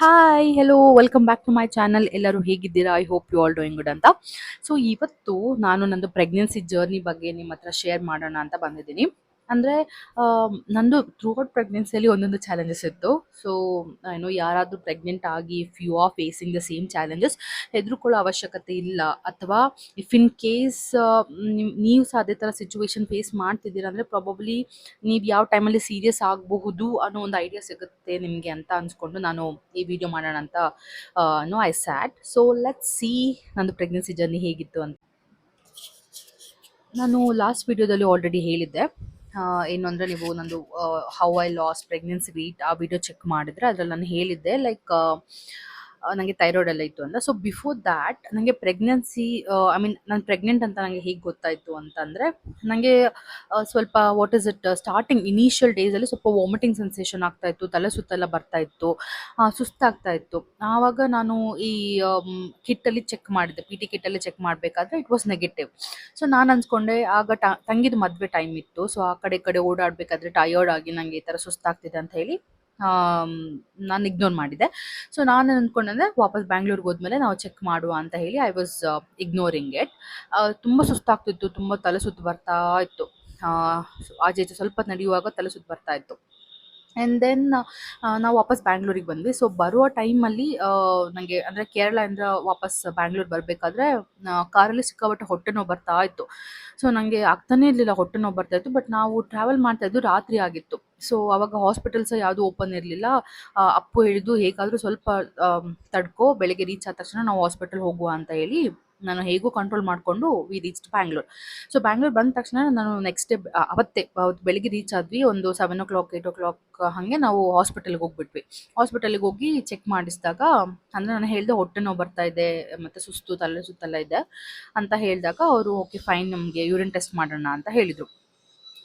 Hi hello welcome back to my channel ಎಲ್ಲರೂ ಹೇಗಿದ್ದೀರಾ? I hope you all doing good ಅಂತ. So ಇವತ್ತು ನಾನು ನಂದು ಪ್ರೆಗ್ನೆನ್ಸಿ ಜರ್ನಿ ಬಗ್ಗೆ ನಿಮ್ಮ ಹತ್ರ ಶೇರ್ ಮಾಡೋಣ ಅಂತ ಬಂದಿದ್ದೀನಿ. ಅಂದರೆ ನಂದು ಥ್ರೂ ಔಟ್ ಪ್ರೆಗ್ನೆನ್ಸಿಯಲ್ಲಿ ಒಂದೊಂದು ಚಾಲೆಂಜಸ್ ಇತ್ತು. ಸೊ ಏನೋ ಯಾರಾದರೂ ಪ್ರೆಗ್ನೆಂಟ್ ಆಗಿ if you are facing the same challenges ಹೆದರ್ಕೊಳ್ಳೋ ಅವಶ್ಯಕತೆ ಇಲ್ಲ. ಅಥವಾ ಇಫ್ ಇನ್ ಕೇಸ್ ನೀವು ಸಹ ಅದೇ ಥರ ಸಿಚುವೇಶನ್ ಫೇಸ್ ಮಾಡ್ತಿದ್ದೀರಾ ಅಂದರೆ ಪ್ರಾಬಬ್ಲಿ ನೀವು ಯಾವ ಟೈಮಲ್ಲಿ ಸೀರಿಯಸ್ ಆಗಬಹುದು ಅನ್ನೋ ಒಂದು ಐಡಿಯಾ ಸಿಗುತ್ತೆ ನಿಮಗೆ ಅಂತ ಅನ್ಸ್ಕೊಂಡು ನಾನು ಈ ವಿಡಿಯೋ ಮಾಡೋಣ ಅಂತ no I sat so let see ನಂದು ಪ್ರೆಗ್ನೆನ್ಸಿ ಜರ್ನಿ ಹೇಗಿತ್ತು ಅಂತ. ನಾನು ಲಾಸ್ಟ್ ವಿಡಿಯೋದಲ್ಲಿ ಆಲ್ರೆಡಿ ಹೇಳಿದ್ದೆ. ಏನು ಅಂದರೆ ನೀವು ನಂದು how I lost pregnancy weight ಆ ವಿಡಿಯೋ ಚೆಕ್ ಮಾಡಿದ್ರೆ ಅದ್ರಲ್ಲಿ ನಾನು ಹೇಳಿದ್ದೆ ಲೈಕ್ ನನಗೆ ಥೈರಾಯ್ಡ್ ಎಲ್ಲ ಇತ್ತು ಅಂತ ಸೊ ಬಿಫೋರ್ ದ್ಯಾಟ್ ನನಗೆ ಪ್ರೆಗ್ನೆನ್ಸಿ ಐ ಮೀನ್ ನಾನು ಪ್ರೆಗ್ನೆಂಟ್ ಅಂತ ನನಗೆ ಹೇಗೆ ಗೊತ್ತಾಯಿತು ಅಂತಂದರೆ ನನಗೆ ಸ್ವಲ್ಪ what is it starting initial ಡೇಸಲ್ಲಿ ಸ್ವಲ್ಪ ವಾಮಿಟಿಂಗ್ ಸೆನ್ಸೇಷನ್ ಆಗ್ತಾ ಇತ್ತು, ತಲೆ ಸುತ್ತೆಲ್ಲ ಬರ್ತಾ ಇತ್ತು ಸುಸ್ತಾಗ್ತಾ ಇತ್ತು. ಆವಾಗ ನಾನು ಈ ಕಿಟ್ಟಲ್ಲಿ ಚೆಕ್ ಮಾಡಿದೆ ಪಿ ಟಿ ಕಿಟ್ಟಲ್ಲಿ ಚೆಕ್ ಮಾಡಬೇಕಾದ್ರೆ ಇಟ್ ವಾಸ್ ನೆಗೆಟಿವ್ ಸೊ ನಾನು ಅನ್ಸ್ಕೊಂಡೆ, ಆಗ ಟ ತಂಗಿದ ಮದುವೆ ಟೈಮ್ ಇತ್ತು. ಸೊ ಆ ಕಡೆ ಕಡೆ ಓಡಾಡಬೇಕಾದ್ರೆ ಟಯರ್ಡ್ ಆಗಿ ನನಗೆ ಈ ಥರ ಸುಸ್ತಾಗ್ತಿದೆ ಅಂತ ಹೇಳಿ ನಾನು ಇಗ್ನೋರ್ ಮಾಡಿದೆ. ಸೊ ನಾನು ಅಂದ್ಕೊಂಡೆ ವಾಪಸ್ ಬ್ಯಾಂಗ್ಳೂರ್ಗೆ ಹೋದ್ಮೇಲೆ ನಾವು ಚೆಕ್ ಮಾಡುವ ಅಂತ ಹೇಳಿ ಐ ವಾಸ್ ಇಗ್ನೋರಿಂಗ್ ಇಟ್ ತುಂಬ ಸುಸ್ತಾಗ್ತಿತ್ತು, ತುಂಬ ತಲೆ ಸುತ್ತು ಬರ್ತಾ ಇತ್ತು. ಆಚೆ ಈಚೆ ಸ್ವಲ್ಪ ನಡೆಯುವಾಗ ತಲೆ ಸುತ್ತು ಬರ್ತಾ ಇತ್ತು. ಆ್ಯಂಡ್ ದೆನ್ ನಾವು ವಾಪಸ್ ಬ್ಯಾಂಗ್ಳೂರಿಗೆ ಬಂದ್ವಿ. ಸೊ ಬರುವ ಟೈಮಲ್ಲಿ ನನಗೆ ಅಂದರೆ ಕೇರಳದಿಂದ ವಾಪಸ್ ಬ್ಯಾಂಗ್ಳೂರ್ ಬರಬೇಕಾದ್ರೆ ಕಾರಲ್ಲಿ ಸಿಕ್ಕಾಪಟ್ಟೆ ಹೊಟ್ಟೆ ನೋವು ಬರ್ತಾ ಇತ್ತು. ಸೊ ನನಗೆ ಆಗ್ತಾನೇ ಇರಲಿಲ್ಲ, ಹೊಟ್ಟೆ ನೋವು ಬರ್ತಾ ಇತ್ತು. ಬಟ್ ನಾವು ಟ್ರಾವೆಲ್ ಮಾಡ್ತಾ ಇದ್ದು ರಾತ್ರಿ ಆಗಿತ್ತು. ಸೊ ಅವಾಗ ಹಾಸ್ಪಿಟಲ್ಸ್ ಯಾವುದು ಓಪನ್ ಇರಲಿಲ್ಲ. ಅಪ್ಪು ಹೇಳಿದ್ದು, ಹೇಗಾದರೂ ಸ್ವಲ್ಪ ತಡ್ಕೋ, ಬೆಳಗ್ಗೆ ರೀಚ್ ಆದ ತಕ್ಷಣ ನಾವು ಹಾಸ್ಪಿಟಲ್ ಹೋಗುವ ಅಂತ ಹೇಳಿ ನಾನು ಹೇಗೂ ಕಂಟ್ರೋಲ್ ಮಾಡಿಕೊಂಡು we reach Bangalore so Bangalore ಬಂದ ತಕ್ಷಣ ನಾನು ನೆಕ್ಸ್ಟ್ ಡೇ ಅವತ್ತೇ ಅವತ್ತು ಬೆಳಿಗ್ಗೆ ರೀಚ್ ಆದ್ವಿ. ಒಂದು seven o'clock eight o'clock ಹಾಗೆ ನಾವು ಹಾಸ್ಪಿಟಲ್ಗೆ ಹೋಗ್ಬಿಟ್ವಿ. ಹಾಸ್ಪಿಟಲ್ಗೆ ಹೋಗಿ ಚೆಕ್ ಮಾಡಿಸಿದಾಗ, ಅಂದರೆ ನಾನು ಹೇಳಿದೆ ಹೊಟ್ಟೆ ನೋವು ಬರ್ತಾ ಇದೆ, ಮತ್ತು ಸುಸ್ತು, ತಲೆ ಸುತ್ತೆಲ್ಲ ಇದೆ ಅಂತ ಹೇಳಿದಾಗ ಅವರು ಓಕೆ ಫೈನ್ ನಮಗೆ ಯೂರಿನ್ ಟೆಸ್ಟ್ ಮಾಡೋಣ ಅಂತ ಹೇಳಿದರು.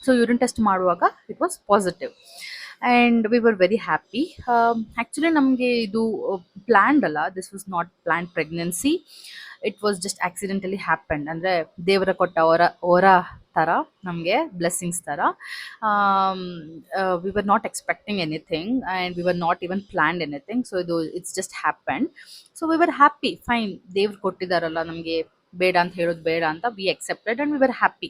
ಸೊ ಯೂರಿನ್ ಟೆಸ್ಟ್ ಮಾಡುವಾಗ it was positive and we were very happy actually ನಮಗೆ ಇದು ಪ್ಲ್ಯಾಂಡ್ ಅಲ್ಲ. This was not planned pregnancy it was just accidentally happened ಅಂದರೆ ದೇವರ ಕೊಟ್ಟ ಹೊರ ಹೊರ ಥರ ನಮಗೆ ಬ್ಲೆಸ್ಸಿಂಗ್ಸ್ ಥರ we were not expecting anything and we were not even planned anything so ಇದು it's just happen so we were happy fine ದೇವ್ರು ಕೊಟ್ಟಿದ್ದಾರಲ್ಲ ನಮಗೆ. ಬೇಡ ಅಂತ ಹೇಳೋದು ಬೇಡ ಅಂತ we accepted and we were happy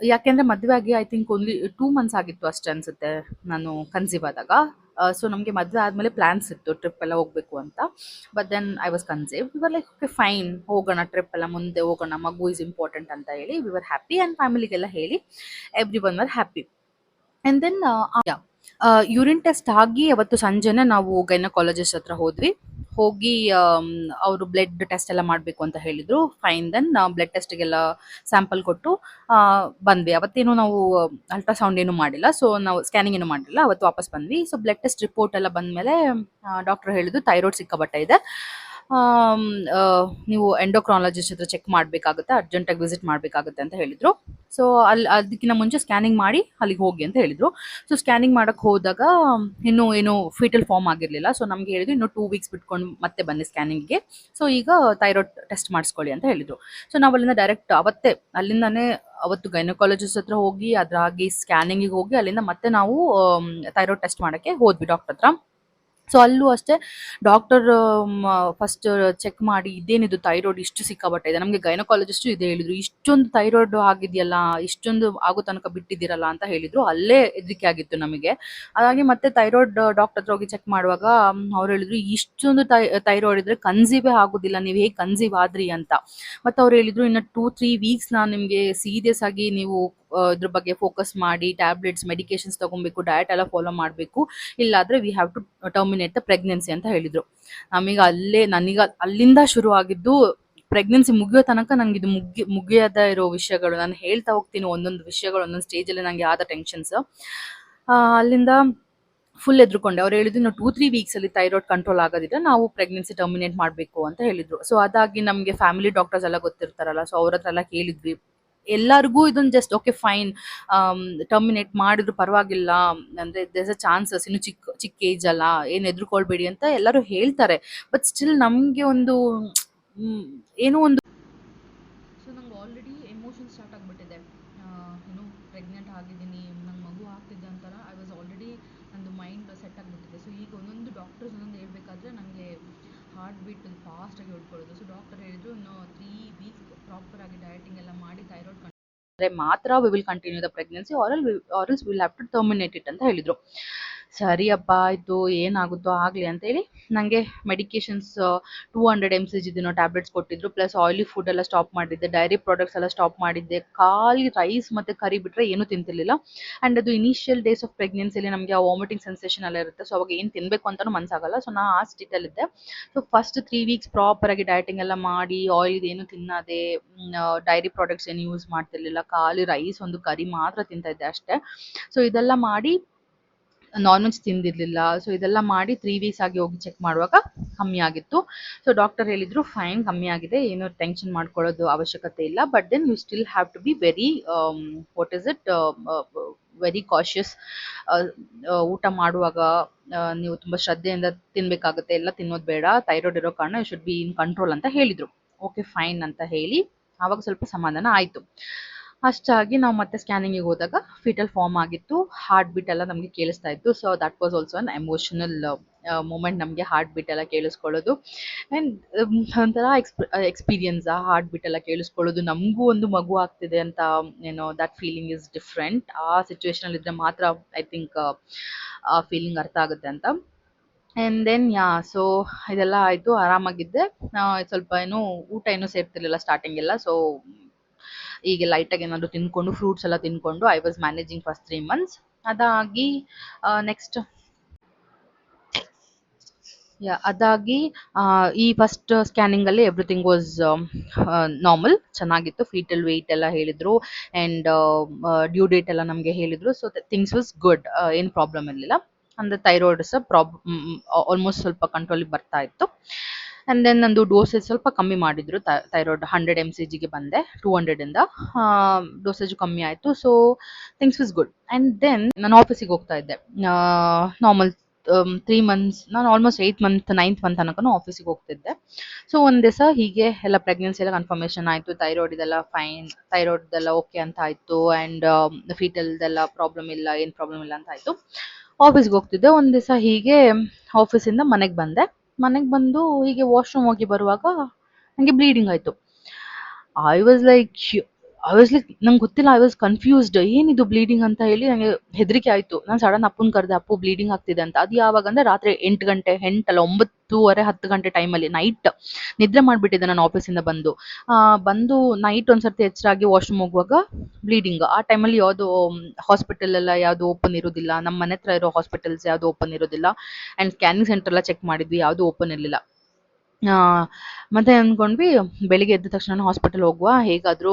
ಯಾಕೆಂದರೆ ಮದುವೆ ಆಗಿ I think only two months ಆಗಿತ್ತು ಅಷ್ಟೇ ಅನಿಸುತ್ತೆ ನಾನು ಕನ್ಸೀವ್ ಆದಾಗ. ಸೊ ನಮಗೆ ಮದುವೆ ಆದಮೇಲೆ ಪ್ಲ್ಯಾನ್ಸ್ ಇತ್ತು ಟ್ರಿಪ್ ಎಲ್ಲ ಹೋಗಬೇಕು ಅಂತ. But then I was conceive we were like okay fine ಹೋಗೋಣ ಟ್ರಿಪ್ ಎಲ್ಲ ಮುಂದೆ ಹೋಗೋಣ, ಮಗು ಇಸ್ ಇಂಪಾರ್ಟೆಂಟ್ ಅಂತ ಹೇಳಿ ವಿ ವರ್ ಹ್ಯಾಪಿ ಆ್ಯಂಡ್ ಫ್ಯಾಮಿಲಿಗೆಲ್ಲ ಹೇಳಿ everyone were happy and then urine test ಆಗಿ ಅವತ್ತು ಸಂಜೆನೆ ನಾವು ಗೈನಕಾಲಜಿಸ್ಟ್ ಹತ್ರ ಹೋದ್ವಿ. ಹೋಗಿ ಅವರು ಬ್ಲಡ್ ಟೆಸ್ಟ್ ಎಲ್ಲ ಮಾಡಬೇಕು ಅಂತ ಹೇಳಿದರು. ಫೈನ್ ದೆನ್ ಬ್ಲಡ್ ಟೆಸ್ಟ್ಗೆಲ್ಲ ಸ್ಯಾಂಪಲ್ ಕೊಟ್ಟು ಬಂದ್ವಿ. ಅವತ್ತೇನು ನಾವು ಅಲ್ಟ್ರಾಸೌಂಡ್ ಏನು ಮಾಡಿಲ್ಲ. ಸೊ ನಾವು ಸ್ಕ್ಯಾನಿಂಗ್ ಏನು ಮಾಡಿಲ್ಲ. ಅವತ್ತು ವಾಪಸ್ ಬಂದ್ವಿ. ಸೊ ಬ್ಲಡ್ ಟೆಸ್ಟ್ ರಿಪೋರ್ಟ್ ಎಲ್ಲ ಬಂದಮೇಲೆ ಡಾಕ್ಟರ್ ಹೇಳಿದ್ರು ಥೈರಾಯ್ಡ್ ಸಿಕ್ಕಾಬಟ್ಟೆ ಇದೆ. ನೀವು ಎಂಡೋಕ್ರಾಲಜಿಸ್ಟ್ ಹತ್ರ ಚೆಕ್ ಮಾಡಬೇಕಾಗುತ್ತೆ ಅರ್ಜೆಂಟಾಗಿ ವಿಸಿಟ್ ಮಾಡಬೇಕಾಗುತ್ತೆ ಅಂತ ಹೇಳಿದರು. ಸೊ ಅಲ್ಲಿ ಅದಕ್ಕಿಂತ ಮುಂಚೆ ಸ್ಕ್ಯಾನಿಂಗ್ ಮಾಡಿ ಅಲ್ಲಿಗೆ ಹೋಗಿ ಅಂತ ಹೇಳಿದರು. ಸೊ ಸ್ಕ್ಯಾನಿಂಗ್ ಮಾಡೋಕ್ಕೆ ಹೋದಾಗ, ಇನ್ನೂ ಏನು ಫೀಟಲ್ ಫಾರ್ಮ್ ಆಗಿರಲಿಲ್ಲ. ಸೊ ನಮಗೆ ಹೇಳಿದ್ರು, ಇನ್ನು ಟೂ ವೀಕ್ಸ್ ಬಿಟ್ಕೊಂಡು ಮತ್ತೆ ಬನ್ನಿ ಸ್ಕ್ಯಾನಿಂಗ್ಗೆ ಸೊ ಈಗ ಥೈರಾಯ್ಡ್ ಟೆಸ್ಟ್ ಮಾಡಿಸ್ಕೊಳ್ಳಿ ಅಂತ ಹೇಳಿದರು. ಸೊ ನಾವು ಅಲ್ಲಿಂದ ಡೈರೆಕ್ಟ್ ಅವತ್ತೇ, ಅಲ್ಲಿಂದನೇ ಅವತ್ತು ಗೈನಕಾಲಜಿಸ್ಟ್ ಹತ್ರ ಹೋಗಿ, ಅದ್ರಾಗಿ ಸ್ಕ್ಯಾನಿಂಗಿಗೆ ಹೋಗಿ, ಅಲ್ಲಿಂದ ಮತ್ತೆ ನಾವು ಥೈರಾಯ್ಡ್ ಟೆಸ್ಟ್ ಮಾಡೋಕ್ಕೆ ಹೋದ್ವಿ ಡಾಕ್ಟರ್ ಹತ್ರ. ಸೊ ಅಲ್ಲೂ ಅಷ್ಟೇ ಡಾಕ್ಟರ್ ಫಸ್ಟ್ ಚೆಕ್ ಮಾಡಿ ಇದೇನಿದು ಥೈರಾಯ್ಡ್ ಇಷ್ಟು ಸಿಕ್ಕಾಬಟ್ಟೆ ಇದೆ. ನಮಗೆ ಗೈನಕಾಲಜಿಸ್ಟು ಇದೇ ಹೇಳಿದ್ರು, ಇಷ್ಟೊಂದು ಥೈರಾಯ್ಡ್ ಆಗಿದೆಯಲ್ಲ, ಇಷ್ಟೊಂದು ಆಗೋ ತನಕ ಬಿಟ್ಟಿದ್ದೀರಲ್ಲ ಅಂತ ಹೇಳಿದ್ರು. ಅಲ್ಲೇ ಹೆದರಿಕೆ ಆಗಿತ್ತು ನಮಗೆ. ಹಾಗಾಗಿ ಮತ್ತೆ ಥೈರಾಯ್ಡ್ ಡಾಕ್ಟರ್ ಹತ್ರ ಹೋಗಿ ಚೆಕ್ ಮಾಡುವಾಗ ಅವ್ರು ಹೇಳಿದ್ರು, ಇಷ್ಟೊಂದು ಥೈ ಥೈರಾಯ್ಡ್ ಇದ್ರೆ ಕನ್ಸೀವೇ ಆಗೋದಿಲ್ಲ, ನೀವು ಹೇಗೆ ಕನ್ಸೀವ್ ಆದ್ರಿ ಅಂತ. ಮತ್ತೆ ಅವ್ರು ಹೇಳಿದ್ರು, ಇನ್ನು ಟೂ ತ್ರೀ ವೀಕ್ಸ್ ನಾನು ನಿಮಗೆ ಸೀರಿಯಸ್ ಆಗಿ ನೀವು ಇದ್ರ ಬಗ್ಗೆ ಫೋಕಸ್ ಮಾಡಿ ಟ್ಯಾಬ್ಲೆಟ್ಸ್ ಮೆಡಿಕೇಶನ್ಸ್ ತಗೊಬೇಕು ಡಯಟ್ ಎಲ್ಲ ಫಾಲೋ ಮಾಡಬೇಕು. ಇಲ್ಲಾದ್ರೆ we have to terminate the pregnancy ಅಂತ ಹೇಳಿದ್ರು. ನಮಗೆ ಅಲ್ಲೇ ನನಗೆ ಅಲ್ಲಿಂದ ಶುರು ಆಗಿದ್ದು ಪ್ರೆಗ್ನೆನ್ಸಿ ಮುಗಿಯೋ ತನಕ ನಂಗೆ ಇದು ಮುಗಿ ಮುಗಿಯದ ಇರೋ ವಿಷಯಗಳು. ನಾನು ಹೇಳ್ತಾ ಹೋಗ್ತೀನಿ ಒಂದೊಂದು ವಿಷಯಗಳು, ಒಂದೊಂದು ಸ್ಟೇಜಲ್ಲಿ ನನಗೆ ಆದ ಟೆನ್ಷನ್ಸ್ ಅಲ್ಲಿಂದ ಫುಲ್ ಎದ್ರುಕೊಂಡೆ. ಅವ್ರು ಹೇಳಿದ್ರು ಇನ್ನು ಟೂ ತ್ರೀ ವೀಕ್ಸಲ್ಲಿ ಥೈರಾಯ್ಡ್ ಕಂಟ್ರೋಲ್ ಆಗೋದಿದ್ರೆ ನಾವು ಪ್ರೆಗ್ನೆನ್ಸಿ ಟರ್ಮಿನೇಟ್ ಮಾಡಬೇಕು ಅಂತ ಹೇಳಿದ್ರು. ಸೊ ಅದಾಗಿ ನಮಗೆ ಫ್ಯಾಮಿಲಿ ಡಾಕ್ಟರ್ಸ್ ಎಲ್ಲ ಗೊತ್ತಿರ್ತಾರಲ್ಲ ಸೊ ಅವ್ರ ಹತ್ರ ಎಲ್ಲ ಕೇಳಿದ್ವಿ. ಎಲ್ಲರಿಗೂ ಇದೊಂದು ಜಸ್ಟ್ ಓಕೆ ಫೈನ್ ಟರ್ಮಿನೇಟ್ ಮಾಡಿದ್ರು ಪರವಾಗಿಲ್ಲ. ಅಂದರೆ ದೇಸ್ ಅ ಚಾನ್ಸಸ್ ಇನ್ನು ಚಿಕ್ಕ ಚಿಕ್ಕ ಏಜ್ ಅಲ್ಲ, ಏನು ಎದುರುಕೊಳ್ಬೇಡಿ ಅಂತ ಎಲ್ಲರೂ ಹೇಳ್ತಾರೆ. ಬಟ್ ಸ್ಟಿಲ್ ನಮಗೆ ಒಂದು ಏನೋ ಒಂದು ಸೊ ನಂಗೆ ಆಲ್ರೆಡಿ ಎಮೋಷನ್ ಸ್ಟಾರ್ಟ್ ಆಗಿಬಿಟ್ಟಿದೆ. ಏನು ಪ್ರೆಗ್ನೆಂಟ್ ಆಗಿದ್ದೀನಿ ನಂಗೆ ಮಗು ಆಗ್ತಿದ್ದೆ ಅಂತಾರ ಐ ವಾಸ್ ಆಲ್ರೆಡಿ ನಂದು ಮೈಂಡ್ ಸೆಟ್ ಆಗಿಬಿಟ್ಟಿದೆ. ಸೊ ಈಗ ಒಂದೊಂದು ಡಾಕ್ಟರ್ಸ್ ಒಂದೊಂದು ಹೇಳಬೇಕಾದ್ರೆ ನನಗೆ ಹಾರ್ಟ್ ಬೀಟ್ ಫಾಸ್ಟಾಗಿ ಹೊಡ್ಕೊಳ್ಳೋದು. ಸೊ ಡಾಕ್ಟರ್ ಹೇಳಿದ್ರು, ಇನ್ನು ತ್ರೀ ಪ್ರಾಪರಾಗಿ ಡಯಟಿಂಗ್ ಎಲ್ಲ ಮಾಡಿ ಥೈರಾಯ್ಡ್ ಕಂಟ್ರೋಲ್ ಮಾತ್ರ we will continue the pregnancy or or will have to terminate it ಅಂತ ಹೇಳಿದರು. ಸರಿಯಪ್ಪ ಆಯಿತು ಏನಾಗುತ್ತೋ ಆಗಲಿ ಅಂತೇಳಿ ನನಗೆ medications two hundred M C ಜಿದಿನೋ tablets ಕೊಟ್ಟಿದ್ರು. ಪ್ಲಸ್ ಆಯಿಲಿ ಫುಡ್ ಎಲ್ಲ ಸ್ಟಾಪ್ ಮಾಡಿದ್ದೆ ಡೈರಿ ಪ್ರಾಡಕ್ಟ್ಸ್ ಎಲ್ಲ ಸ್ಟಾಪ್ ಮಾಡಿದ್ದೆ. ಖಾಲಿ ರೈಸ್ ಮತ್ತು ಕರಿ ಬಿಟ್ಟರೆ ಏನು ತಿಂತಿರ್ಲಿಲ್ಲ. ಆ್ಯಂಡ್ ಅದು ಇನಿಷಿಯಲ್ ಡೇಸ್ ಆಫ್ ಪ್ರೆಗ್ನೆನ್ಸಿಲಿ ನಮಗೆ ಆ ವಾಮಿಟಿಂಗ್ ಸೆನ್ಸೇಷನ್ ಎಲ್ಲ ಇರುತ್ತೆ. ಸೊ ಅವಾಗ ಏನು ತಿನ್ನಬೇಕು ಅಂತಲೂ ಮನಸ್ಸಾಗಲ್ಲ ಸೊ ನಾ ಆ ಸ್ಟೇಟಲ್ಲಿದ್ದೆ ಸೊ ಫಸ್ಟ್ ತ್ರೀ ವೀಕ್ಸ್ ಪ್ರಾಪರಾಗಿ ಡಯಟಿಂಗ್ ಎಲ್ಲ ಮಾಡಿ ಆಯಿಲ್ ಏನು ತಿನ್ನದೆ ಡೈರಿ ಪ್ರಾಡಕ್ಟ್ಸ್ ಏನು ಯೂಸ್ ಮಾಡ್ತಿರ್ಲಿಲ್ಲ. ಖಾಲಿ ರೈಸ್ ಒಂದು ಕರಿ ಮಾತ್ರ ತಿಂತಾ ಇದ್ದೆ ಅಷ್ಟೇ. ಸೊ ಇದೆಲ್ಲ ಮಾಡಿ ನಾನ್ ವೆಜ್ ತಿಂದಿರಲಿಲ್ಲ. ಸೊ ಇದೆಲ್ಲ ಮಾಡಿ ತ್ರೀ ವೀಕ್ಸ್ ಆಗಿ ಹೋಗಿ ಚೆಕ್ ಮಾಡುವಾಗ ಕಮ್ಮಿ ಆಗಿತ್ತು. ಸೊ ಡಾಕ್ಟರ್ ಹೇಳಿದ್ರು ಫೈನ್ ಕಮ್ಮಿ ಆಗಿದೆ. ಏನು ಟೆನ್ಷನ್ ಮಾಡ್ಕೊಳ್ಳೋದು ಅವಶ್ಯಕತೆ ಇಲ್ಲ. But then you still have to be very what is it very cautious ಊಟ ಮಾಡುವಾಗ ನೀವು ತುಂಬ ಶ್ರದ್ಧೆಯಿಂದ ತಿನ್ಬೇಕಾಗುತ್ತೆ. ಎಲ್ಲ ತಿನ್ನೋದು ಬೇಡ. ಥೈರಾಯ್ಡ್ ಇರೋ ಕಾರಣ you should be in control ಅಂತ ಹೇಳಿದ್ರು. ಓಕೆ ಫೈನ್ ಅಂತ ಹೇಳಿ. ಆವಾಗ ಸ್ವಲ್ಪ ಸಮಾಧಾನ ಆಯಿತು. ಅಷ್ಟಾಗಿ ನಾವು ಮತ್ತೆ ಸ್ಕ್ಯಾನಿಂಗಿಗೆ ಹೋದಾಗ ಫೀಟಲ್ ಫಾರ್ಮ್ ಆಗಿತ್ತು ಹಾರ್ಟ್ ಬೀಟ್ ಎಲ್ಲ ನಮಗೆ ಕೇಳಿಸ್ತಾ ಇತ್ತು. So that was also an emotional moment ನಮಗೆ ಹಾರ್ಟ್ ಬೀಟ್ ಎಲ್ಲ ಕೇಳಿಸ್ಕೊಳ್ಳೋದು. ಆ್ಯಂಡ್ ಒಂಥರ ಎಕ್ಸ್ಪ್ ಎಕ್ಸ್ಪೀರಿಯನ್ಸ್ ಆ ಹಾರ್ಟ್ ಬೀಟ್ ಎಲ್ಲ ಕೇಳಿಸ್ಕೊಳ್ಳೋದು. ನಮಗೂ ಒಂದು ಮಗು ಆಗ್ತಿದೆ ಅಂತ ಏನೋ ದಟ್ ಫೀಲಿಂಗ್ ಇಸ್ ಡಿಫ್ರೆಂಟ್ ಆ ಸಿಚುವೇಶನಲ್ಲಿ ಇದ್ದರೆ ಮಾತ್ರ ಐ ಥಿಂಕ್ ಆ ಫೀಲಿಂಗ್ ಅರ್ಥ ಆಗುತ್ತೆ ಅಂತ. ಆ್ಯಂಡ್ ದೆನ್ ಯಾ ಸೊ ಇದೆಲ್ಲ ಆಯಿತು, ಆರಾಮಾಗಿದ್ದೆ. ಸ್ವಲ್ಪ ಏನು ಊಟ ಏನೂ ಸೇರ್ತಿರ್ಲಿಲ್ಲ ಸ್ಟಾರ್ಟಿಂಗ್ ಎಲ್ಲ. ಸೊ ಹೀಗೆ ಲೈಟಾಗಿ ಏನಾದರೂ ತಿನ್ಕೊಂಡು ಫ್ರೂಟ್ಸ್ ಎಲ್ಲ ತಿನ್ಕೊಂಡು I was managing first three months ಅದಾಗಿ ನೆಕ್ಸ್ಟ್ ಅದಾಗಿ ಈ ಫಸ್ಟ್ ಸ್ಕ್ಯಾನಿಂಗ್ ಅಲ್ಲಿ ಎವ್ರಿಥಿಂಗ್ ವಾಸ್ ನಾರ್ಮಲ್ ಚೆನ್ನಾಗಿತ್ತು. ಫೀಟಲ್ ವೆಯ್ಟ್ ಎಲ್ಲ ಹೇಳಿದ್ರು ಅಂಡ್ ಡ್ಯೂ ಡೇಟ್ ಎಲ್ಲ ನಮಗೆ ಹೇಳಿದ್ರು. ಸೊ ಥಿಂಗ್ಸ್ ವಾಸ್ ಗುಡ್ ಏನು ಪ್ರಾಬ್ಲಮ್ ಇರಲಿಲ್ಲ. ಅಂದ್ರೆ ಥೈರಾಯ್ಡ್ ಸಹ ಪ್ರಾಬ್ ಆಲ್ಮೋಸ್ಟ್ ಸ್ವಲ್ಪ ಕಂಟ್ರೋಲಿಗೆ ಬರ್ತಾ ಇತ್ತು. ಆ್ಯಂಡ್ ದೆನ್ ನಂದು ಡೋಸೇಜ್ ಸ್ವಲ್ಪ ಕಮ್ಮಿ ಮಾಡಿದ್ರು ಥೈರಾಯ್ಡ್ ಹಂಡ್ರೆಡ್ ಎಂ ಸಿ ಜಿಗೆ ಬಂದೆ ಟೂ ಹಂಡ್ರೆಡಿಂದ ಡೋಸೇಜ್ ಕಮ್ಮಿ ಆಯಿತು so things was good and then ನಾನು ಆಫೀಸಿಗೆ ಹೋಗ್ತಾ ಇದ್ದೆ. ನಾರ್ಮಲ್ ತ್ರೀ ಮಂತ್ಸ್ ನಾನು almost eighth month ninth month ತನಕನೂ ಆಫೀಸಿಗೆ ಹೋಗ್ತಿದ್ದೆ. ಸೊ ಒಂದು ದಿವಸ ಹೀಗೆ ಎಲ್ಲ ಪ್ರೆಗ್ನೆನ್ಸಿ ಎಲ್ಲ ಕನ್ಫರ್ಮೇಷನ್ ಆಯಿತು ಥೈರಾಯ್ಡ್ ಇದೆಲ್ಲ ಫೈನ್ ಥೈರಾಯ್ಡ್ದೆಲ್ಲ ಓಕೆ ಅಂತ ಆಯಿತು ಆ್ಯಂಡ್ ಫೀಟಲ್ದೆಲ್ಲ ಪ್ರಾಬ್ಲಮ್ ಇಲ್ಲ, ಏನು ಪ್ರಾಬ್ಲಮ್ ಇಲ್ಲ ಅಂತ ಆಯಿತು. ಆಫೀಸ್ಗೆ ಹೋಗ್ತಿದ್ದೆ, ಒಂದು ದಿವಸ ಹೀಗೆ ಆಫೀಸಿಂದ ಮನೆಗೆ ಬಂದೆ. ಮನೆಗೆ ಬಂದು ಹೀಗೆ ವಾಶ್ರೂಮ್ ಹೋಗಿ ಬರುವಾಗ ನನಗೆ ಬ್ಲೀಡಿಂಗ್ ಆಯ್ತು. I was like I was like ನಂಗೆ ಗೊತ್ತಿಲ್ಲ ಐ ವಾಸ್ ಕನ್ಫ್ಯೂಸ್ಡ್ ಏನಿದು ಬ್ಲೀಡಿಂಗ್ ಅಂತ ಹೇಳಿ ನನಗೆ ಹೆದರಿಕೆ ಆಯ್ತು. ನಾನು ಸಡನ್ ಅಪ್ಪನ ಕರೆದೆ, ಅಪ್ಪು ಬ್ಲೀಡಿಂಗ್ ಆಗ್ತಿದೆ ಅಂತ. ಅದು ಯಾವಾಗ ಅಂದ್ರೆ ರಾತ್ರಿ ಎಂಟು ಗಂಟೆ, ಎಂಟಲ್ಲ ಒಂಬತ್ತೂವರೆ ಹತ್ತು ಗಂಟೆ ಟೈಮಲ್ಲಿ ನೈಟ್ ನಿದ್ರೆ ಮಾಡಿಬಿಟ್ಟಿದ್ದೆ ನಾನು ಆಫೀಸಿಂದ ಬಂದು. ಬಂದು ನೈಟ್ ಒಂದ್ಸರ್ತಿ ಎಚ್ಚರಾಗಿ ವಾಶ್ರೂಮ್ ಹೋಗುವಾಗ ಬ್ಲೀಡಿಂಗ್ ಆ ಟೈಮಲ್ಲಿ ಯಾವುದು ಹಾಸ್ಪಿಟಲ್ ಎಲ್ಲ ಯಾವುದು ಓಪನ್ ಇರೋದಿಲ್ಲ. ನಮ್ಮ ಮನೆ ಹತ್ರ ಇರೋ ಹಾಸ್ಪಿಟಲ್ಸ್ ಯಾವುದು ಓಪನ್ ಇರೋದಿಲ್ಲ. ಆ್ಯಂಡ್ ಸ್ಕ್ಯಾನಿಂಗ್ ಸೆಂಟರ್ ಎಲ್ಲ ಚೆಕ್ ಮಾಡಿದ್ವಿ, ಯಾವುದು ಓಪನ್ ಇರಲಿಲ್ಲ. ಮತ್ತೆ ಅಂದ್ಕೊಂಡ್ವಿ ಬೆಳಿಗ್ಗೆ ಎದ್ದ ತಕ್ಷಣ ಹಾಸ್ಪಿಟಲ್ ಹೋಗುವ, ಹೇಗಾದರೂ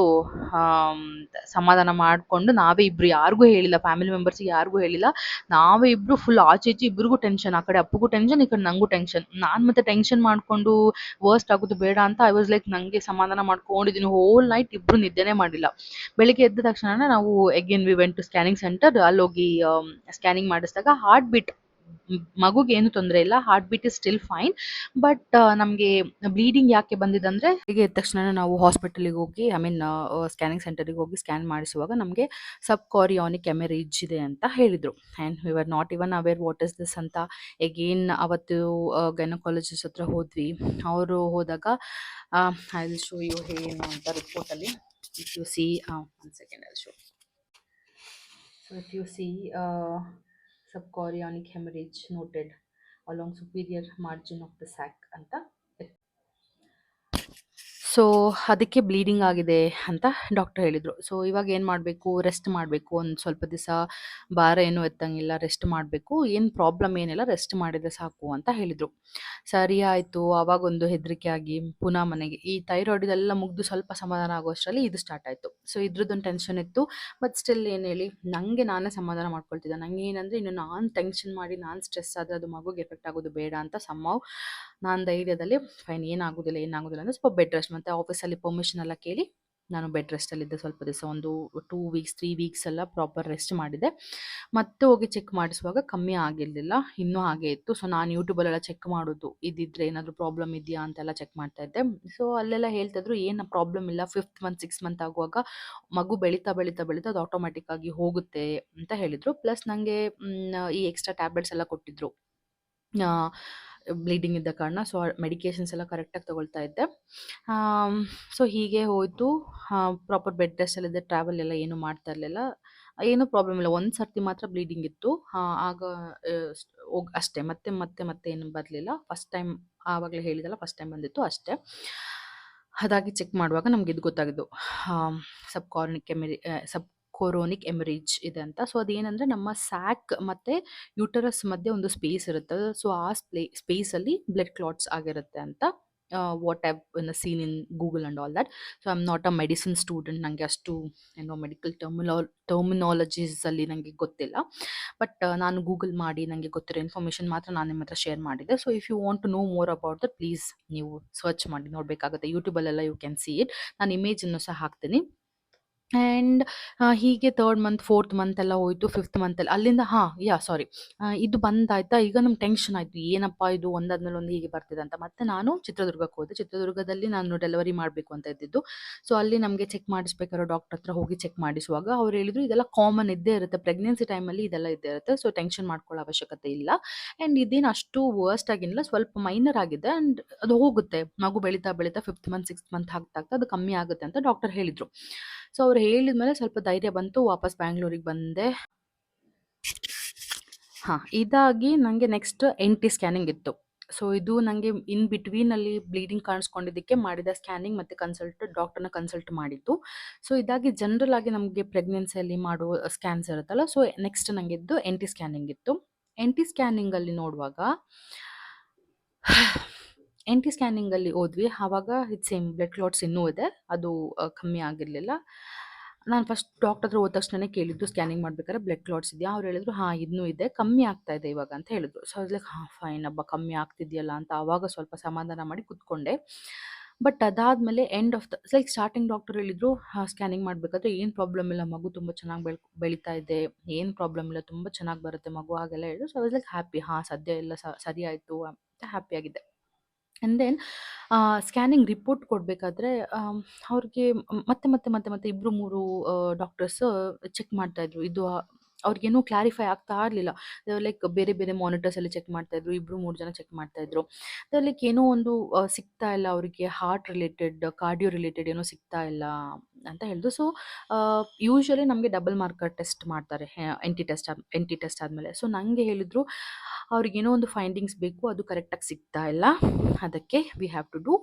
ಸಮಾಧಾನ ಮಾಡಿಕೊಂಡು ನಾವೇ ಇಬ್ರು ಯಾರಿಗೂ ಹೇಳಿಲ್ಲ ಫ್ಯಾಮಿಲಿ ಮೆಂಬರ್ಸಿಗೆ ಯಾರಿಗೂ ಹೇಳಿಲ್ಲ, ನಾವೇ ಇಬ್ರು ಫುಲ್ ಆಚೆ ಇಬ್ರಿಗೂ ಟೆನ್ಷನ್ ಆ ಕಡೆ ಅಪ್ಪಗೂ ಟೆನ್ಷನ್ ಈ ಕಡೆ ನನಗೂ ಟೆನ್ಷನ್ ನಾನು ಮತ್ತೆ ಟೆನ್ಷನ್ ಮಾಡಿಕೊಂಡು ವರ್ಸ್ಟ್ ಆಗೋದು ಬೇಡ ಅಂತ ಐ ವಾಸ್ ಲೈಕ್ ನನಗೆ ಸಮಾಧಾನ ಮಾಡ್ಕೊಂಡಿದ್ದೀನಿ ಹೋಲ್ ನೈಟ್ ಇಬ್ರು ನಿದ್ದೆನೇ ಮಾಡಿಲ್ಲ. ಬೆಳಿಗ್ಗೆ ಎದ್ದ ತಕ್ಷಣ ನಾವು again we went to scanning centre ಅಲ್ಲಿ ಹೋಗಿ ಸ್ಕ್ಯಾನಿಂಗ್ ಮಾಡಿಸಿದಾಗ ಹಾರ್ಟ್ ಬೀಟ್ ಮಗುಗೆ ಏನು ತೊಂದರೆ ಇಲ್ಲ heart beat is still fine but ನಮಗೆ ಬ್ಲೀಡಿಂಗ್ ಯಾಕೆ ಬಂದಿದೆ ಹೀಗೆ ಎದ್ದ ತಕ್ಷಣ ನಾವು ಹಾಸ್ಪಿಟಲಿಗೆ ಹೋಗಿ ಐ ಮೀನ್ ಸ್ಕ್ಯಾನಿಂಗ್ ಸೆಂಟರಿಗೆ ಹೋಗಿ ಸ್ಕ್ಯಾನ್ ಮಾಡಿಸುವಾಗ ನಮಗೆ ಸಬ್ ಕಾರಿಯಾನಿಕ್ ಎಮೆರೇಜ್ ಇದೆ ಅಂತ ಹೇಳಿದರು. And we are not even aware what is this ಅಂತ. ಎಗೇನ್ ಅವತ್ತು ಗೈನಕಾಲಜಿಸ್ಟ್ ಹತ್ರ ಹೋದ್ವಿ. ಅವರು ಹೋದಾಗ ಐ ವಿಲ್ ಶೋ ಯು ಏನು ಅಂತ ರಿಪೋರ್ಟಲ್ಲಿ if you see one second I show so if you see subchorionic hemorrhage noted along superior margin of the sac ಅಂತ so ಅದಕ್ಕೆ ಬ್ಲೀಡಿಂಗ್ ಆಗಿದೆ ಅಂತ ಡಾಕ್ಟರ್ ಹೇಳಿದರು. ಸೊ ಇವಾಗ ಏನು ಮಾಡಬೇಕು? ರೆಸ್ಟ್ ಮಾಡಬೇಕು. ಒಂದು ಸ್ವಲ್ಪ ದಿವಸ ಭಾರ ಏನು ಎತ್ತಂಗಿಲ್ಲ. ರೆಸ್ಟ್ ಮಾಡಬೇಕು. ಏನು ಪ್ರಾಬ್ಲಮ್ ಏನಿಲ್ಲ. ರೆಸ್ಟ್ ಮಾಡಿದರೆ ಸಾಕು ಅಂತ ಹೇಳಿದರು. ಸರಿ ಆಯಿತು. ಆವಾಗೊಂದು ಹೆದರಿಕೆ ಆಗಿ ಪುನಃ ಮನೆಗೆ. ಈ ಥೈರಾಯ್ಡ್ ಇದೆಲ್ಲ ಮುಗಿದು ಸ್ವಲ್ಪ ಸಮಾಧಾನ ಆಗೋಷ್ಟರಲ್ಲಿ ಇದು ಸ್ಟಾರ್ಟ್ ಆಯಿತು. ಸೊ ಇದ್ರದ್ದೊಂದು ಟೆನ್ಷನ್ ಇತ್ತು. ಬಟ್ ಸ್ಟಿಲ್ ಏನು ಹೇಳಿ ನನಗೆ ನಾನೇ ಸಮಾಧಾನ ಮಾಡ್ಕೊಳ್ತಿದ್ದೆ. ನನಗೆ ಏನಂದರೆ ಇನ್ನು ನಾನು ಟೆನ್ಷನ್ ಮಾಡಿ ನಾನು ಸ್ಟ್ರೆಸ್ ಆದರೆ ಅದು ಮಗುಗೆ ಎಫೆಕ್ಟ್ ಆಗೋದು ಬೇಡ ಅಂತ ಸಮ್ಮವ್ ನಾನು ಧೈರ್ಯದಲ್ಲಿ ಫೈನ್ ಏನಾಗೋದಿಲ್ಲ ಏನಾಗೋದಿಲ್ಲ ಅಂದರೆ ಸ್ವಲ್ಪ ಬೆಡ್ ರೆಸ್ಟ್. ಮತ್ತು ಆಫೀಸಲ್ಲಿ ಪರ್ಮಿಷನ್ ಎಲ್ಲ ಕೇಳಿ ನಾನು ಬೆಡ್ ರೆಸ್ಟಲ್ಲಿದ್ದೆ ಸ್ವಲ್ಪ ದಿವಸ. ಒಂದು ಟೂ ವೀಕ್ಸ್ ತ್ರೀ ವೀಕ್ಸ್ ಎಲ್ಲ ಪ್ರಾಪರ್ ರೆಸ್ಟ್ ಮಾಡಿದೆ ಮತ್ತೆ ಹೋಗಿ ಚೆಕ್ ಮಾಡಿಸುವಾಗ ಕಮ್ಮಿ ಆಗಿರಲಿಲ್ಲ, ಇನ್ನೂ ಹಾಗೆ ಇತ್ತು. ಸೊ ನಾನು ಯೂಟ್ಯೂಬಲ್ಲೆಲ್ಲ ಚೆಕ್ ಮಾಡೋದು. ಇದ್ದಿದ್ರೆ ಏನಾದರೂ ಪ್ರಾಬ್ಲಮ್ ಇದೆಯಾ ಅಂತೆಲ್ಲ ಚೆಕ್ ಮಾಡ್ತಾ ಇದ್ದೆ. ಸೊ ಅಲ್ಲೆಲ್ಲ ಹೇಳ್ತಿದ್ರು ಏನು ಪ್ರಾಬ್ಲಮ್ ಇಲ್ಲ ಫಿಫ್ತ್ ಮಂತ್ ಸಿಕ್ಸ್ ಮಂತ್ ಆಗುವಾಗ ಮಗು ಬೆಳೀತಾ ಬೆಳೀತಾ ಬೆಳೀತಾ ಅದು ಆಟೋಮೆಟಿಕ್ ಆಗಿ ಹೋಗುತ್ತೆ ಅಂತ ಹೇಳಿದರು. ಪ್ಲಸ್ ನನಗೆ ಈ ಎಕ್ಸ್ಟ್ರಾ ಟ್ಯಾಬ್ಲೆಟ್ಸ್ ಎಲ್ಲ ಕೊಟ್ಟಿದ್ರು. ಬ್ಲೀಡಿಂಗ್ ಇದ್ದ ಕಾರಣ ಸೊ ಮೆಡಿಕೇಶನ್ಸ್ ಎಲ್ಲ ಕರೆಕ್ಟಾಗಿ ತೊಗೊಳ್ತಾ ಇದ್ದೆ. ಸೊ ಹೀಗೆ ಹೋಯಿತು. ಪ್ರಾಪರ್ ಬೆಡ್ ರೆಸ್ಟಲ್ಲಿದ್ದೆ ಟ್ರಾವೆಲ್ ಎಲ್ಲ ಏನು ಮಾಡ್ತಾ ಇರಲಿಲ್ಲ. ಏನೂ ಪ್ರಾಬ್ಲಮ್ ಇಲ್ಲ. ಒಂದು ಸರ್ತಿ ಮಾತ್ರ ಬ್ಲೀಡಿಂಗ್ ಇತ್ತು. ಆಗ ಹೋಗ್, ಅಷ್ಟೇ. ಮತ್ತೆ ಮತ್ತೆ ಮತ್ತೆ ಏನು ಬರಲಿಲ್ಲ. ಫಸ್ಟ್ ಟೈಮ್ ಆವಾಗಲೇ ಹೇಳಿದಲ್ಲ ಫಸ್ಟ್ ಟೈಮ್ ಬಂದಿತ್ತು ಅಷ್ಟೇ. ಅದಾಗಿ ಚೆಕ್ ಮಾಡುವಾಗ ನಮ್ಗೆ ಇದು ಗೊತ್ತಾಗಿದ್ದು. ಸಬ್ ಕಾರ್ನಿಕ್ ಕೆಮೆರಿ ಸಬ್ ಕೊರೋನಿಕ್ ಎಮರೇಜ್ ಇದೆ ಅಂತ. ಸೊ, ಅದೇನಂದ್ರೆ ನಮ್ಮ ಸ್ಯಾಕ್ ಮತ್ತೆ ಯೂಟರಸ್ ಮಧ್ಯೆ ಒಂದು ಸ್ಪೇಸ್ ಇರುತ್ತೆ. ಸೊ, ಆ ಸ್ಪೇಸ್ ಸ್ಪೇಸಲ್ಲಿ ಬ್ಲಡ್ ಕ್ಲಾಟ್ಸ್ ಆಗಿರುತ್ತೆ ಅಂತ what I've in seen in Google and all that so I am not a medicine student ನನಗೆ ಅಷ್ಟು, ಏನೋ ಮೆಡಿಕಲ್ ಟರ್ಮಿ ಟರ್ಮಿನಾಲಜೀಸ್ ಅಲ್ಲಿ ನನಗೆ ಗೊತ್ತಿಲ್ಲ ಬಟ್ ನಾನು ಗೂಗಲ್ ಮಾಡಿ ನನಗೆ ಗೊತ್ತಿರೋ ಇನ್ಫಾರ್ಮೇಷನ್ ಮಾತ್ರ ನಾನು ನಿಮ್ಮ ಹತ್ರ ಶೇರ್ ಮಾಡಿದ್ದೆ. So if you want to know more about that please ನೀವು ಸರ್ಚ್ ಮಾಡಿ, ನೋಡಬೇಕಾಗುತ್ತೆ. ಯೂಟ್ಯೂಬಲ್ಲೆಲ್ಲ ಯು ಕ್ಯಾನ್ ಸಿ ಇಟ್ ನಾನು ಇಮೇಜನ್ನು ಸಹ ಹಾಕ್ತೀನಿ. ಆ್ಯಂಡ್ ಹೀಗೆ ತರ್ಡ್ ಮಂತ್ ಫೋರ್ತ್ ಮಂತ್ ಎಲ್ಲ ಹೋಯಿತು ಫಿಫ್ತ್ ಮಂತಲ್ಲಿ ಅಲ್ಲಿಂದ, ಹಾಂ ಯಾ ಸಾರಿ ಇದು ಬಂದಾಯ್ತಾ? ಈಗ ನಮ್ಗೆ ಟೆನ್ಷನ್ ಆಯಿತು. ಏನಪ್ಪ ಇದು? ಒಂದಾದ್ಮೇಲೆ ಒಂದು ಹೀಗೆ ಬರ್ತಿದೆ ಅಂತ. ಮತ್ತೆ ನಾನು ಚಿತ್ರದುರ್ಗಕ್ಕೆ ಹೋದೆ. ಚಿತ್ರದುರ್ಗದಲ್ಲಿ ನಾನು ಡೆಲಿವರಿ ಮಾಡಬೇಕು ಅಂತ ಇದ್ದಿದ್ದು. ಸೊ ಅಲ್ಲಿ ನಮಗೆ ಚೆಕ್ ಮಾಡಿಸ್ಬೇಕಾದ್ರೆ ಡಾಕ್ಟರ್ ಹತ್ರ ಹೋಗಿ ಚೆಕ್ ಮಾಡಿಸುವಾಗ ಅವ್ರು ಹೇಳಿದ್ರು, ಇದೆಲ್ಲ ಕಾಮನ್ ಇದ್ದೇ ಇರುತ್ತೆ. ಪ್ರೆಗ್ನೆನ್ಸಿ ಟೈಮಲ್ಲಿ ಇದೆಲ್ಲ ಇದ್ದೇ ಇರುತ್ತೆ. ಸೊ ಟೆನ್ಷನ್ ಮಾಡ್ಕೊಳ್ಳೋ ಅವಶ್ಯಕತೆ ಇಲ್ಲ. ಆ್ಯಂಡ್ ಇದೇನು ಅಷ್ಟು ವರ್ಸ್ಟ್ ಆಗಿಲ್ಲ. ಸ್ವಲ್ಪ ಮೈನರ್ ಆಗಿದೆ. ಆ್ಯಂಡ್ ಅದು ಹೋಗುತ್ತೆ. ಮಗು ಬೆಳೀತಾ ಬೆಳೀತಾ ಫಿಫ್ತ್ ಮಂತ್ ಸಿಕ್ಸ್ತ್ ಮಂತ್ ಹಾಕ್ತಾ ಅದು ಕಮ್ಮಿ ಆಗುತ್ತೆ ಅಂತ ಡಾಕ್ಟರ್ ಹೇಳಿದರು. ಸೊ ಅವ್ರು ಹೇಳಿದ್ಮೇಲೆ ಸ್ವಲ್ಪ ಧೈರ್ಯ ಬಂತು, ವಾಪಸ್ ಬ್ಯಾಂಗ್ಳೂರಿಗೆ ಬಂದೆ. ಹಾಂ, ಇದಾಗಿ ನನಗೆ ನೆಕ್ಸ್ಟ್ ಎನ್ ಟಿ ಸ್ಕ್ಯಾನಿಂಗ್ ಇತ್ತು. ಸೊ ಇದು ನನಗೆ ಇನ್ ಬಿಟ್ವೀನಲ್ಲಿ ಬ್ಲೀಡಿಂಗ್ ಕಾಣಿಸ್ಕೊಂಡಿದ್ದಕ್ಕೆ ಮಾಡಿದ ಸ್ಕ್ಯಾನಿಂಗ್ ಮತ್ತು ಕನ್ಸಲ್ಟ್ ಡಾಕ್ಟರ್ನ ಕನ್ಸಲ್ಟ್ ಮಾಡಿತ್ತು ಸೊ ಇದಾಗಿ ಜನರಲ್ ಆಗಿ ನಮಗೆ ಪ್ರೆಗ್ನೆನ್ಸಿಯಲ್ಲಿ ಮಾಡುವ ಸ್ಕ್ಯಾನ್ಸ್ ಇರುತ್ತಲ್ಲ ಸೊ ನೆಕ್ಸ್ಟ್ ನನಗಿದ್ದು ಎನ್ ಟಿ ಸ್ಕ್ಯಾನಿಂಗ್ ಇತ್ತು. ಎನ್ ಟಿ ಸ್ಕ್ಯಾನಿಂಗಲ್ಲಿ ನೋಡುವಾಗ ಎನ್ ಟಿ ಸ್ಕ್ಯಾನಿಂಗಲ್ಲಿ ಹೋದ್ವಿ. ಆವಾಗ ಇಟ್ ಸೇಮ್ ಬ್ಲಡ್ ಕ್ಲಾಟ್ಸ್ ಇನ್ನೂ ಇದೆ. ಅದು ಕಮ್ಮಿ ಆಗಿರಲಿಲ್ಲ. ನಾನು ಫಸ್ಟ್ ಡಾಕ್ಟರ್ ಹತ್ರ ಹೋದ ತಕ್ಷಣನೇ ಕೇಳಿದ್ದು ಸ್ಕ್ಯಾನಿಂಗ್ ಮಾಡ್ಬೇಕಾದ್ರೆ ಬ್ಲಡ್ ಕ್ಲಾಟ್ಸ್ ಇದೆಯಾ? ಅವ್ರು ಹೇಳಿದ್ರು, ಹಾಂ, ಇನ್ನೂ ಇದೆ. ಕಮ್ಮಿ ಆಗ್ತಾ ಇದೆ ಇವಾಗ, ಅಂತ ಹೇಳಿದ್ರು. ಸೊ ಲೈಕ್ ಹಾ ಫೈನ್ ಹಬ್ಬ ಕಮ್ಮಿ ಆಗ್ತಿದೆಯಲ್ಲ, ಅಂತ ಆವಾಗ ಸ್ವಲ್ಪ ಸಮಾಧಾನ ಮಾಡಿ ಕುತ್ಕೊಂಡೆ. ಬಟ್ ಅದಾದಮೇಲೆ end of the like starting doctor ಹೇಳಿದ್ರು ಸ್ಕ್ಯಾನಿಂಗ್ ಮಾಡಬೇಕಾದ್ರೆ ಏನು ಪ್ರಾಬ್ಲಮ್ ಇಲ್ಲ. ಮಗು ತುಂಬ ಚೆನ್ನಾಗಿ ಬೆಳ್, ಬೆಳೀತಾ ಇದೆ. ಏನು ಪ್ರಾಬ್ಲಮ್ ಇಲ್ಲ. ತುಂಬ ಚೆನ್ನಾಗಿ ಬರುತ್ತೆ ಮಗು, ಹಾಗೆಲ್ಲ ಹೇಳಿದ್ರು. ಸೊ ಲೈಕ್ ಹ್ಯಾಪಿ ಹಾಂ, ಸದ್ಯ ಎಲ್ಲ ಸ- ಸರಿ ಆಯಿತು, ಅಂತ ಹ್ಯಾಪಿ ಆಗಿದ್ದೆ ಆ್ಯಂಡ್ ದೆನ್ ಸ್ಕ್ಯಾನಿಂಗ್ ರಿಪೋರ್ಟ್ ಕೊಡಬೇಕಾದ್ರೆ ಅವ್ರಿಗೆ ಮತ್ತೆ ಮತ್ತೆ ಮತ್ತೆ ಮತ್ತೆ ಇಬ್ಬರು ಮೂರು ಡಾಕ್ಟರ್ಸ್ ಚೆಕ್ ಮಾಡ್ತಾಯಿದ್ರು ಇದು ಅವ್ರಿಗೇನೂ ಕ್ಲಾರಿಫೈ ಆಗ್ತಾ ಇರಲಿಲ್ಲ. ಲೈಕ್ ಬೇರೆ ಬೇರೆ ಮಾನಿಟರ್ಸ್ ಎಲ್ಲ ಚೆಕ್ ಮಾಡ್ತಾ ಇದ್ರು ಇಬ್ಬರು ಮೂರು ಜನ ಚೆಕ್ ಮಾಡ್ತಾ ಇದ್ರು. ಲೈಕ್ ಏನೋ ಒಂದು ಸಿಗ್ತಾ ಇಲ್ಲ ಅವರಿಗೆ ಹಾರ್ಟ್ ರಿಲೇಟೆಡ್ ಕಾರ್ಡಿಯೋ ರಿಲೇಟೆಡ್ ಏನೋ ಸಿಗ್ತಾ ಇಲ್ಲ ಅಂತ ಹೇಳಿದ್ರು ಸೊ ಯೂಶ್ವಲಿ ನಮಗೆ ಡಬಲ್ ಮಾರ್ಕರ್ ಟೆಸ್ಟ್ ಮಾಡ್ತಾರೆ N T test N T test ಆದಮೇಲೆ. ಸೊ ನನಗೆ ಹೇಳಿದರು, ಅವ್ರಿಗೇನೋ ಒಂದು ಫೈಂಡಿಂಗ್ಸ್ ಬೇಕು, ಅದು ಕರೆಕ್ಟಾಗಿ ಸಿಗ್ತಾ ಇಲ್ಲ. ಅದಕ್ಕೆ we have to do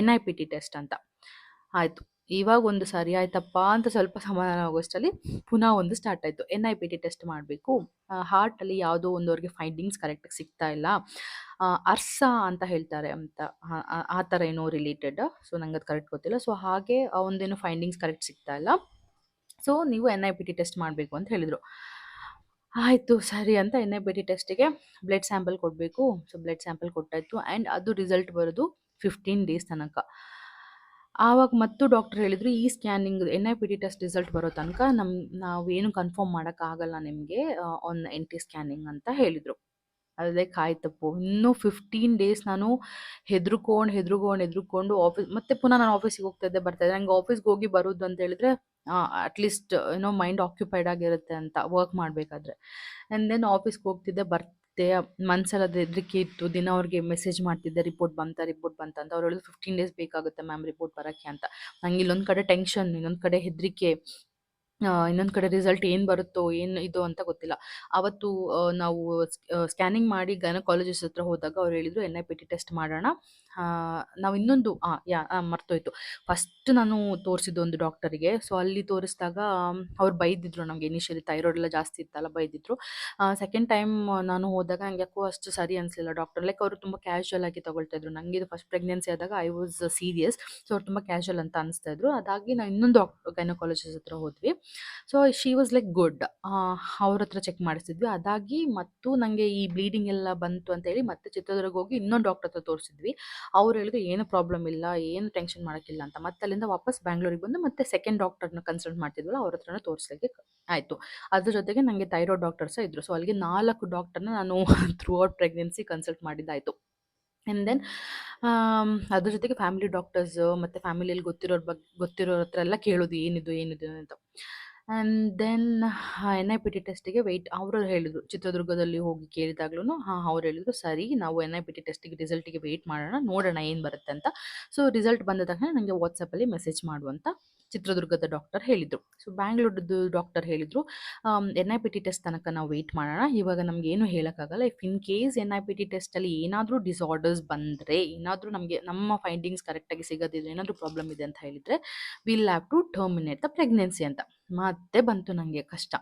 N I P T test ಅಂತ. ಆಯಿತು. ಇವಾಗ ಒಂದು ಸರಿ ಆಯ್ತಪ್ಪ ಅಂತ ಸ್ವಲ್ಪ ಸಮಾಧಾನ ಆಗೋಷ್ಟರಲ್ಲಿ ಪುನಃ ಒಂದು ಸ್ಟಾರ್ಟ್ ಆಯಿತು. N I P T test ಮಾಡಬೇಕು. ಹಾರ್ಟಲ್ಲಿ ಯಾವುದೋ ಒಂದು ಅವ್ರಿಗೆ ಫೈಂಡಿಂಗ್ಸ್ ಕರೆಕ್ಟಾಗಿ ಸಿಗ್ತಾ ಇಲ್ಲ. ಅರ್ಸ ಅಂತ ಹೇಳ್ತಾರೆ ಅಂತ, ಆ- ಥರ ಏನೋ ರಿಲೇಟೆಡ್ ಸೊ ನಂಗೆ ಅದು ಕರೆಕ್ಟ್ ಗೊತ್ತಿಲ್ಲ. ಸೊ ಹಾಗೆ ಒಂದೇನೋ ಫೈಂಡಿಂಗ್ಸ್ ಕರೆಕ್ಟ್ ಸಿಗ್ತಾ ಇಲ್ಲ. ಸೊ ನೀವು N I P T test ಮಾಡಬೇಕು ಅಂತ ಹೇಳಿದರು. ಆಯಿತು, ಸರಿ ಅಂತ ಎನ್ ಐ ಪಿ ಟಿ ಟೆಸ್ಟಿಗೆ ಬ್ಲಡ್ ಸ್ಯಾಂಪಲ್ ಕೊಡಬೇಕು. ಸೊ ಬ್ಲಡ್ ಸ್ಯಾಂಪಲ್ ಕೊಟ್ಟಾಯಿತು. ಆ್ಯಂಡ್ ಅದು ರಿಸಲ್ಟ್ ಬರೋದು ಫಿಫ್ಟೀನ್ ಡೇಸ್ ತನಕ. ಆವಾಗ ಮತ್ತು ಡಾಕ್ಟರ್ ಹೇಳಿದ್ರು, ಈ scanning N I P T test result ಬರೋ ತನಕ ನಮ್ಮ ನಾವು ಏನು ಕನ್ಫರ್ಮ್ ಮಾಡೋಕ್ಕಾಗಲ್ಲ ನಿಮಗೆ ಆನ್ ಎನ್ ಟಿ ಸ್ಕ್ಯಾನಿಂಗ್ ಅಂತ ಹೇಳಿದರು. ಲೈಕ್ ಆಯ್ತಪ್ಪು ಇನ್ನೂ ಫಿಫ್ಟೀನ್ ಡೇಸ್ ನಾನು ಹೆದ್ರುಕೊಂಡು ಹೆದ್ರುಕೊಂಡು ಹೆದ್ರುಕೊಂಡು ಆಫೀಸ್ ಮತ್ತೆ ಪುನಃ ನಾನು ಆಫೀಸಿಗೆ ಹೋಗ್ತಾ ಇದ್ದೆ, ಬರ್ತಾ ಇದ್ದೆ. ನಂಗೆ ಆಫೀಸ್ಗೆ ಹೋಗಿ ಬರೋದು ಅಂತ ಹೇಳಿದ್ರೆ ಅಟ್ಲೀಸ್ಟ್ ಏನೋ ಮೈಂಡ್ ಆಕ್ಯುಪೈಡ್ ಆಗಿರುತ್ತೆ ಅಂತ ವರ್ಕ್ ಮಾಡಬೇಕಾದ್ರೆ. ಆ್ಯಂಡ್ ದೆನ್ ಆಫೀಸ್ಗೆ ಹೋಗ್ತಿದ್ದೆ ಬರ್ತಿದ್ದೆ ಮನ್ಸಲ್ಲಿ ಅದು ಹೆದರಿಕೆ ಇತ್ತು, ದಿನ ಅವ್ರಿಗೆ ಮೆಸೇಜ್ ಮಾಡ್ತಿದ್ದೆ ರಿಪೋರ್ಟ್ ಬಂತ ರಿಪೋರ್ಟ್ ಬಂತ ಅಂತ. ಅವ್ರು ಹೇಳಿದ್ರು ಫಿಫ್ಟೀನ್ ಡೇಸ್ ಬೇಕಾಗುತ್ತೆ ಮ್ಯಾಮ್ ರಿಪೋರ್ಟ್ ಬರೋಕ್ಕೆ ಅಂತ. ನಂಗೆ ಇಲ್ಲೊಂದು ಕಡೆ ಟೆನ್ಷನ್ ಇನ್ನೊಂದು ಕಡೆ ಹೆದರಿಕೆ. ಇನ್ನೊಂದು ಕಡೆ ರಿಸಲ್ಟ್ ಏನು ಬರುತ್ತೋ, ಏನು ಇದು ಅಂತ ಗೊತ್ತಿಲ್ಲ. ಅವತ್ತು ನಾವು ಸ್ಕ್ಯಾನಿಂಗ್ ಮಾಡಿ ಗೈನಕಾಲಜಿಸ್ಟ್ ಹತ್ರ ಹೋದಾಗ ಅವ್ರು ಹೇಳಿದ್ರು N I P T test ಮಾಡೋಣ. ನಾವು ಇನ್ನೊಂದು ಯಾ ಮರ್ತೋಯ್ತು. ಫಸ್ಟ್ ನಾನು ತೋರಿಸಿದ್ದು ಒಂದು ಡಾಕ್ಟರಿಗೆ ಸೊ ಅಲ್ಲಿ ತೋರಿಸಿದಾಗ ಅವ್ರು ಬೈದಿದ್ರು ನಮಗೆ ಇನಿಷಿಯಲಿ ಥೈರಾಯ್ಡ್ ಎಲ್ಲ ಜಾಸ್ತಿ ಇತ್ತಲ್ಲ ಬೈದಿದ್ರು. ಸೆಕೆಂಡ್ ಟೈಮ್ ನಾನು ಹೋದಾಗ ನಂಗೆ ಯಾಕೋ ಅಷ್ಟು ಸರಿ ಅನಿಸಲಿಲ್ಲ ಡಾಕ್ಟರ್ ಲೈಕ್ ಅವರು ತುಂಬ ಕ್ಯಾಶುವಲ್ ಆಗಿ ತಗೊಳ್ತಾ ಇದ್ರು. ನನಗೆ ಇದು ಫಸ್ಟ್ ಪ್ರೆಗ್ನೆನ್ಸಿ ಆದಾಗ ಐ ವಾಸ್ ಸೀರಿಯಸ್ ಸೊ ಅವ್ರು ತುಂಬ ಕ್ಯಾಶುವಲ್ ಅಂತ ಅನಿಸ್ತಾ ಇದ್ರು. ಅದಾಗಿ ನಾನು ಇನ್ನೊಂದು ಡಾಕ್ಟರ್ ಗೈನಕಾಲಜಿಸ್ಟ್ ಹತ್ರ ಹೋದ್ವಿ. So she was like good ಅವ್ರ ಹತ್ರ ಚೆಕ್ ಮಾಡಿಸಿದ್ವಿ ಅದಾಗಿ ಮತ್ತು ನನಗೆ ಈ ಬ್ಲೀಡಿಂಗ್ ಎಲ್ಲ ಬಂತು ಅಂತೇಳಿ ಮತ್ತೆ ಚಿತ್ರದುರ್ಗ ಹೋಗಿ ಇನ್ನೊಂದು ಡಾಕ್ಟರ್ ಹತ್ರ ತೋರಿಸಿದ್ವಿ. ಅವ್ರು ಹೇಳಿದ್ರು, ಏನು ಪ್ರಾಬ್ಲಮ್ ಇಲ್ಲ, ಏನು ಟೆನ್ಷನ್ ಮಾಡೋಕ್ಕಿಲ್ಲ ಅಂತ. ಮತ್ತೆ ಅಲ್ಲಿಂದ ವಾಪಸ್ ಬ್ಯಾಂಗ್ಳೂರಿಗೆ ಬಂದು ಮತ್ತೆ ಸೆಕೆಂಡ್ ಡಾಕ್ಟರ್ನ ಕನ್ಸಲ್ಟ್ ಮಾಡ್ತಿದ್ವಲ್ಲ, ಅವ್ರ ಹತ್ರನೇ ತೋರಿಸ್ಲಿಕ್ಕೆ ಆಯಿತು. ಅದ್ರ ಜೊತೆಗೆ ನನಗೆ ಥೈರಾಯ್ಡ್ ಡಾಕ್ಟರ್ ಇದ್ರು. ಸೊ ಅಲ್ಲಿಗೆ ನಾಲ್ಕು ಡಾಕ್ಟರ್ನ ನಾನು ಥ್ರೂ ಔಟ್ ಪ್ರೆಗ್ನೆನ್ಸಿ ಕನ್ಸಲ್ಟ್ ಮಾಡಿದ್ದಾಯಿತು. ಆ್ಯಂಡ್ ದೆನ್ ಅದ್ರ ಜೊತೆಗೆ ಫ್ಯಾಮಿಲಿ ಡಾಕ್ಟರ್ಸ್ ಮತ್ತು ಫ್ಯಾಮಿಲಿಯಲ್ಲಿ ಗೊತ್ತಿರೋರ ಬಗ್ಗೆ ಗೊತ್ತಿರೋರ ಹತ್ರ ಎಲ್ಲ ಕೇಳೋದು ಏನಿದು ಏನಿದು ಅಂತ. And then N I P T ಟೆಸ್ಟಿಗೆ wait ಅವರು ಹೇಳಿದರು, ಚಿತ್ರದುರ್ಗದಲ್ಲಿ ಹೋಗಿ ಕೇಳಿದಾಗ್ಲೂ ಹಾಂ, ಅವ್ರು ಹೇಳಿದರು, ಸರಿ, ನಾವು ಎನ್ ಐ ಪಿ ಟಿ ಟೆಸ್ಟಿಗೆ ರಿಸಲ್ಟಿಗೆ ವೆಯ್ಟ್ ಮಾಡೋಣ, ನೋಡೋಣ ಏನು ಬರುತ್ತೆ ಅಂತ. ಸೊ ರಿಸಲ್ಟ್ ಬಂದ ತಕ್ಷಣ ನನಗೆ ವಾಟ್ಸಪ್ಪಲ್ಲಿ ಮೆಸೇಜ್ ಮಾಡು ಅಂತ. ಚಿತ್ರದುರ್ಗದ ಡಾಕ್ಟರ್ ಹೇಳಿದರು. ಸೊ ಬ್ಯಾಂಗ್ಳೂರ್ದು ಡಾಕ್ಟರ್ ಹೇಳಿದರು N I P T test ತನಕ ನಾವು ವೆಯ್ಟ್ ಮಾಡೋಣ. ಇವಾಗ ನಮ್ಗೆ ಏನು ಹೇಳೋಕ್ಕಾಗಲ್ಲ. If in case N I P T ಟೆಸ್ಟಲ್ಲಿ ಏನಾದರೂ ಡಿಸಾರ್ಡರ್ಸ್ ಬಂದರೆ, ಏನಾದರೂ ನಮಗೆ, ನಮ್ಮ ಫೈಂಡಿಂಗ್ಸ್ ಕರೆಕ್ಟಾಗಿ ಸಿಗೋದಿಲ್ಲ, ಏನಾದರೂ ಪ್ರಾಬ್ಲಮ್ ಇದೆ ಅಂತ ಹೇಳಿದರೆ will have to terminate the pregnancy ಅಂತ. ಮತ್ತೆ ಬಂತು ನನಗೆ ಕಷ್ಟ.